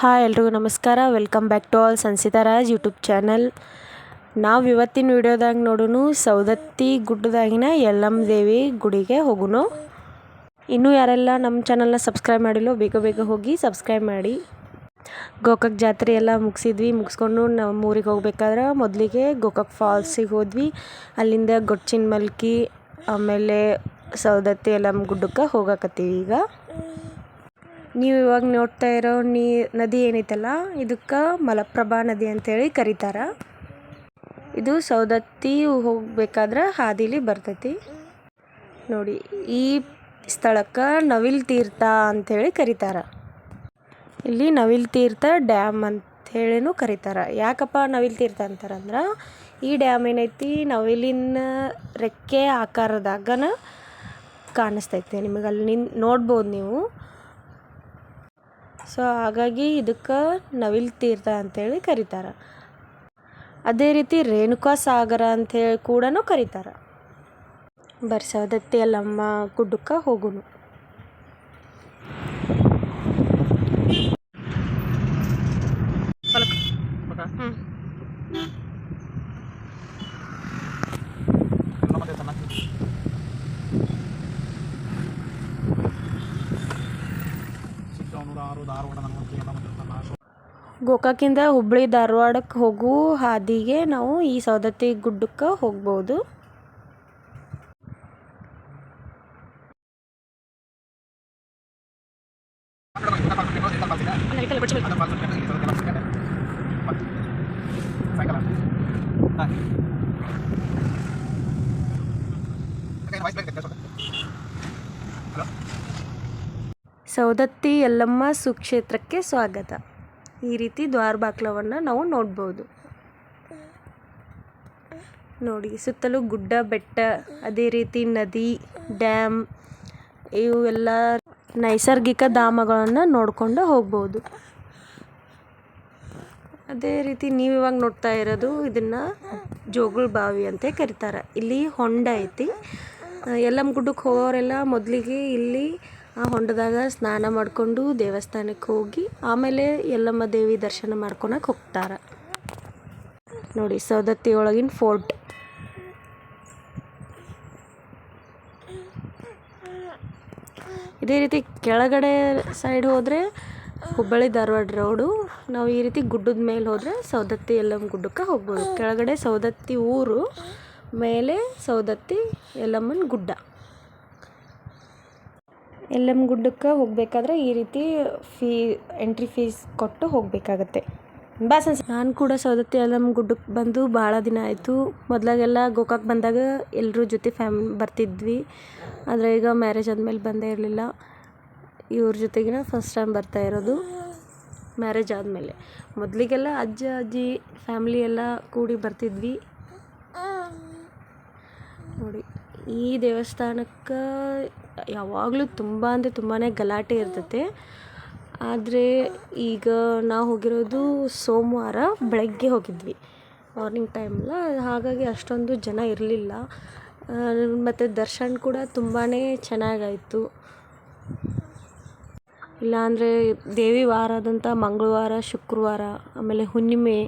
Hi ಎಲ್ರಿಗೂ ನಮಸ್ಕಾರ. Welcome back to our Samsita Raj YouTube channel ನಾವು ಇವತ್ತಿನ ವಿಡಿಯೋದಾಗ ನೋಡೋನು ಸೌದತ್ತಿ ಗುಡ್ಡದಾಗಿನ ಯಲ್ಲಮ್ಮ ದೇವಿ ಗುಡಿಗೆ ಹೋಗುನು. ಇನ್ನೂ ಯಾರೆಲ್ಲ ನಮ್ಮ ಚಾನಲ್ನ ಸಬ್ಸ್ಕ್ರೈಬ್ ಮಾಡಿಲ್ಲೋ ಬೇಗ ಬೇಗ ಹೋಗಿ ಸಬ್ಸ್ಕ್ರೈಬ್ ಮಾಡಿ. ಗೋಕಾಕ್ ಜಾತ್ರೆ ಎಲ್ಲ ಮುಗಿಸಿದ್ವಿ. ಮುಗಿಸ್ಕೊಂಡು ನಮ್ಮ ಊರಿಗೆ ಹೋಗ್ಬೇಕಾದ್ರೆ ಮೊದಲಿಗೆ ಗೋಕಾಕ್ ಫಾಲ್ಸಿಗೆ ಹೋದ್ವಿ. ಅಲ್ಲಿಂದ ಗೊಚ್ಚಿನ ಮಲ್ಕಿ, ಆಮೇಲೆ ಸೌದತ್ತಿ ಯಲ್ಲಮ್ಮ ಗುಡ್ಡಕ್ಕೆ ಹೋಗಕತ್ತೀವಿ ಈಗ. ನೀವು ಇವಾಗ ನೋಡ್ತಾ ಇರೋ ನೀ ನದಿ ಏನೈತಲ್ಲ, ಇದಕ್ಕೆ ಮಲಪ್ರಭಾ ನದಿ ಅಂತೇಳಿ ಕರೀತಾರ. ಇದು ಸೌದತ್ತಿ ಹೋಗ್ಬೇಕಾದ್ರೆ ಹಾದಿಲಿ ಬರ್ತೈತಿ. ನೋಡಿ, ಈ ಸ್ಥಳಕ್ಕೆ ನವಿಲ್ ತೀರ್ಥ ಅಂಥೇಳಿ ಕರೀತಾರ. ಇಲ್ಲಿ ನವಿಲ್ ತೀರ್ಥ ಡ್ಯಾಮ್ ಅಂತ ಹೇಳಿನೂ ಕರೀತಾರ. ಯಾಕಪ್ಪ ನವಿಲ್ ತೀರ್ಥ ಅಂತಾರಂದ್ರೆ, ಈ ಡ್ಯಾಮ್ ಏನೈತಿ, ನವಿಲಿನ ರೆಕ್ಕೆ ಆಕಾರದಾಗನ ಕಾಣಿಸ್ತೈತೆ. ನಿಮಗೆ ಅಲ್ಲಿ ನಿನ್ ನೋಡ್ಬೋದು ನೀವು. ಸೊ ಹಾಗಾಗಿ ಇದಕ್ಕೆ ನವಿಲ್ ತೀರ್ಥ ಅಂತೇಳಿ ಕರೀತಾರೆ. ಅದೇ ರೀತಿ ರೇಣುಕಾ ಸಾಗರ ಅಂಥೇಳಿ ಕೂಡ ಕರೀತಾರೆ. ಬರ್ರಿ ಅಲ್ಲಮ್ಮ ಗುಡ್ಡಕ್ಕೆ ಹೋಗುನು. ಗೋಕಾಕಿಂದ ಹುಬ್ಬಳ್ಳಿ ಧಾರವಾಡಕ್ಕೆ ಹೋಗೋ ಹಾದಿಗೆ ನಾವು ಈ ಸೌದತ್ತಿ ಗುಡ್ಡಕ್ಕೆ ಹೋಗ್ಬೋದು. ಸೌದತ್ತಿ ಯಲ್ಲಮ್ಮ ಸುಕ್ಷೇತ್ರಕ್ಕೆ ಸ್ವಾಗತ. ಈ ರೀತಿ ದ್ವಾರ ಬಾಕ್ಲವನ್ನು ನಾವು ನೋಡ್ಬೋದು. ನೋಡಿ, ಸುತ್ತಲೂ ಗುಡ್ಡ, ಬೆಟ್ಟ, ಅದೇ ರೀತಿ ನದಿ, ಡ್ಯಾಮ್, ಇವು ಎಲ್ಲ ನೈಸರ್ಗಿಕ ಧಾಮಗಳನ್ನು ನೋಡ್ಕೊಂಡು ಹೋಗ್ಬೋದು. ಅದೇ ರೀತಿ ನೀವು ಇವಾಗ ನೋಡ್ತಾ ಇರೋದು ಇದನ್ನು ಜೋಗುಳ ಬಾವಿ ಅಂತ ಕರೀತಾರೆ. ಇಲ್ಲಿ ಹೊಂಡ ಐತಿ. ಯಲ್ಲಮ್ಮ ಗುಡ್ಡಕ್ಕೆ ಹೋಗೋರೆಲ್ಲ ಮೊದಲಿಗೆ ಇಲ್ಲಿ ಆ ಹೊಂಡದಾಗ ಸ್ನಾನ ಮಾಡಿಕೊಂಡು ದೇವಸ್ಥಾನಕ್ಕೆ ಹೋಗಿ ಆಮೇಲೆ ಯಲ್ಲಮ್ಮ ದೇವಿ ದರ್ಶನ ಮಾಡ್ಕೊಳಕ್ಕೆ ಹೋಗ್ತಾರೆ. ನೋಡಿ ಸೌದತ್ತಿ ಒಳಗಿನ ಫೋರ್ಟ್. ಇದೇ ರೀತಿ ಕೆಳಗಡೆ ಸೈಡ್ ಹೋದರೆ ಹುಬ್ಬಳ್ಳಿ ಧಾರವಾಡ ರೋಡು, ನಾವು ಈ ರೀತಿ ಗುಡ್ಡದ ಮೇಲೆ ಹೋದರೆ ಸೌದತ್ತಿ ಯಲ್ಲಮ್ಮ ಗುಡ್ಡಕ್ಕೆ ಹೋಗ್ಬೋದು. ಕೆಳಗಡೆ ಸೌದತ್ತಿ ಊರು, ಮೇಲೆ ಸೌದತ್ತಿ ಯಲ್ಲಮ್ಮನ ಗುಡ್ಡ. ಯಲ್ಲಮ್ಮ ಗುಡ್ಡಕ್ಕೆ ಹೋಗಬೇಕಾದ್ರೆ ಈ ರೀತಿ ಫೀ, ಎಂಟ್ರಿ ಫೀಸ್ ಕೊಟ್ಟು ಹೋಗಬೇಕಾಗತ್ತೆ. ಬಾ ಸನ್ಸ್. ನಾನು ಕೂಡ ಸೌದತ್ತಿ ಎಂ ಗುಡ್ಡಕ್ಕೆ ಬಂದು ಭಾಳ ದಿನ ಆಯಿತು. ಮೊದಲಾಗೆಲ್ಲ ಗೋಕಾಕ್ ಬಂದಾಗ ಎಲ್ಲರೂ ಜೊತೆ ಫ್ಯಾಮ್, ಬರ್ತಿದ್ವಿ. ಆದರೆ ಈಗ ಮ್ಯಾರೇಜ್ ಆದಮೇಲೆ ಬಂದೇ ಇರಲಿಲ್ಲ. ಇವ್ರ ಜೊತೆಗಿನ ಫಸ್ಟ್ ಟೈಮ್ ಬರ್ತಾ ಇರೋದು ಮ್ಯಾರೇಜ್ ಆದಮೇಲೆ. ಮೊದಲಿಗೆಲ್ಲ ಅಜ್ಜ, ಅಜ್ಜಿ, ಫ್ಯಾಮ್ಲಿ ಎಲ್ಲ ಕೂಡಿ ಬರ್ತಿದ್ವಿ. ನೋಡಿ, ಈ ದೇವಸ್ಥಾನಕ್ಕೆ ಯಾವಾಗಲೂ ತುಂಬ ಅಂದರೆ ತುಂಬಾ ಗಲಾಟೆ ಇರ್ತೈತೆ. ಆದರೆ ಈಗ ನಾವು ಹೋಗಿರೋದು ಸೋಮವಾರ ಬೆಳಗ್ಗೆ ಹೋಗಿದ್ವಿ. ಮಾರ್ನಿಂಗ್ ಟೈಮಲ್ಲ ಹಾಗಾಗಿ ಅಷ್ಟೊಂದು ಜನ ಇರಲಿಲ್ಲ. ಮತ್ತು ದರ್ಶನ ಕೂಡ ತುಂಬಾ ಚೆನ್ನಾಗಾಯಿತು. ಇಲ್ಲಾಂದರೆ ದೇವಿ ವಾರದಂಥ ಮಂಗಳವಾರ, ಶುಕ್ರವಾರ, ಆಮೇಲೆ ಹುಣ್ಣಿಮೆ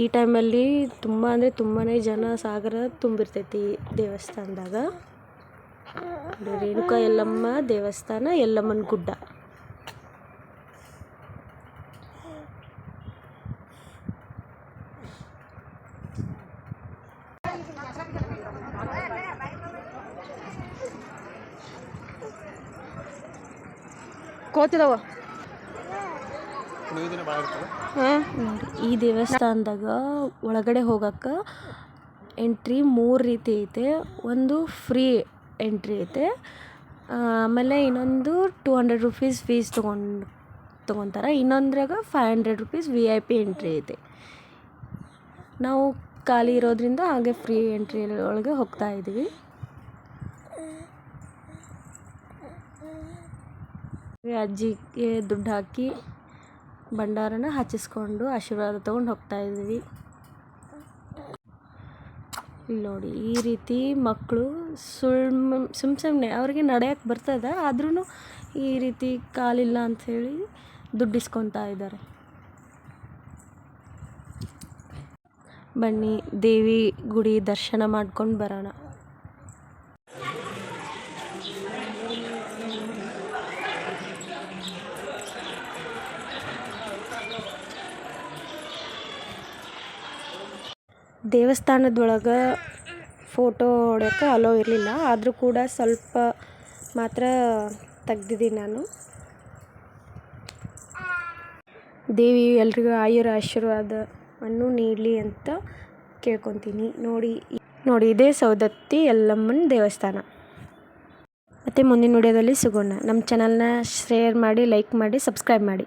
ಈ ಟೈಮಲ್ಲಿ ತುಂಬ ಅಂದರೆ ತುಂಬಾ ಜನ ಸಾಗರ ತುಂಬಿರ್ತೈತಿ ದೇವಸ್ಥಾನದಾಗ. ರೇಣುಕಾ ಯಲ್ಲಮ್ಮ ದೇವಸ್ಥಾನ, ಯಲ್ಲಮ್ಮನ ಗುಡ್ಡ. ಕೋತಿದವ? ಈ ದೇವಸ್ಥಾನದಾಗ ಒಳಗಡೆ ಹೋಗಕ್ಕೆ ಎಂಟ್ರಿ ಮೂರು ರೀತಿ ಐತೆ. ಒಂದು ಫ್ರೀ ಎಂಟ್ರಿ ಐತೆ. ಆಮೇಲೆ ಇನ್ನೊಂದು ಟೂ ಹಂಡ್ರೆಡ್ ರುಪೀಸ್ ಫೀಸ್ ತೊಗೊಂಡು, ತೊಗೊತಾರೆ. ಇನ್ನೊಂದ್ರಾಗ five hundred rupees V I P entry ಐತೆ. ನಾವು ಖಾಲಿ ಇರೋದ್ರಿಂದ ಹಾಗೆ ಫ್ರೀ ಎಂಟ್ರಿ ಒಳಗೆ ಹೋಗ್ತಾ ಇದ್ದೀವಿ ಅಜ್ಜಿಗೆ ದುಡ್ಡು ಹಾಕಿ ಭಂಡಾರನ ಹಚ್ಚಿಸ್ಕೊಂಡು ಆಶೀರ್ವಾದ ತೊಗೊಂಡು ಹೋಗ್ತಾ ಇದ್ದೀವಿ ಇಲ್ಲಿ ನೋಡಿ, ಈ ರೀತಿ ಮಕ್ಕಳು ಸುಳ್ಮ್ ಸುಮ್ಮ ಸುಮ್ಮನೆ ಅವ್ರಿಗೆ ನಡೆಯಕ್ಕೆ ಬರ್ತದೆ ಆದ್ರೂ ಈ ರೀತಿ ಕಾಲಿಲ್ಲ ಅಂಥೇಳಿ ದುಡ್ಡು ಇಸ್ಕೊತಾ ಇದ್ದಾರೆ. ಬನ್ನಿ, ದೇವಿ ಗುಡಿ ದರ್ಶನ ಮಾಡ್ಕೊಂಡು ಬರೋಣ. ದೇವಸ್ಥಾನದೊಳಗೆ ಫೋಟೋ ಹೊಡ್ಯೋಕೆ ಅಲೋ ಇರಲಿಲ್ಲ. ಆದರೂ ಕೂಡ ಸ್ವಲ್ಪ ಮಾತ್ರ ತೆಗ್ದಿದ್ದೀನಿ ನಾನು. ದೇವಿ ಎಲ್ರಿಗೂ ಆಯುರ ಆಶೀರ್ವಾದವನ್ನು ನೀಡಲಿ ಅಂತ ಕೇಳ್ಕೊತೀನಿ. ನೋಡಿ ನೋಡಿ, ಇದೇ ಸೌದತ್ತಿ ಯಲ್ಲಮ್ಮನ ದೇವಸ್ಥಾನ. ಮತ್ತು ಮುಂದಿನ ವಿಡಿಯೋದಲ್ಲಿ ಸಿಗೋಣ. ನಮ್ಮ ಚಾನಲ್ನ ಶೇರ್ ಮಾಡಿ ಲೈಕ್ ಮಾಡಿ ಸಬ್ಸ್ಕ್ರೈಬ್ ಮಾಡಿ.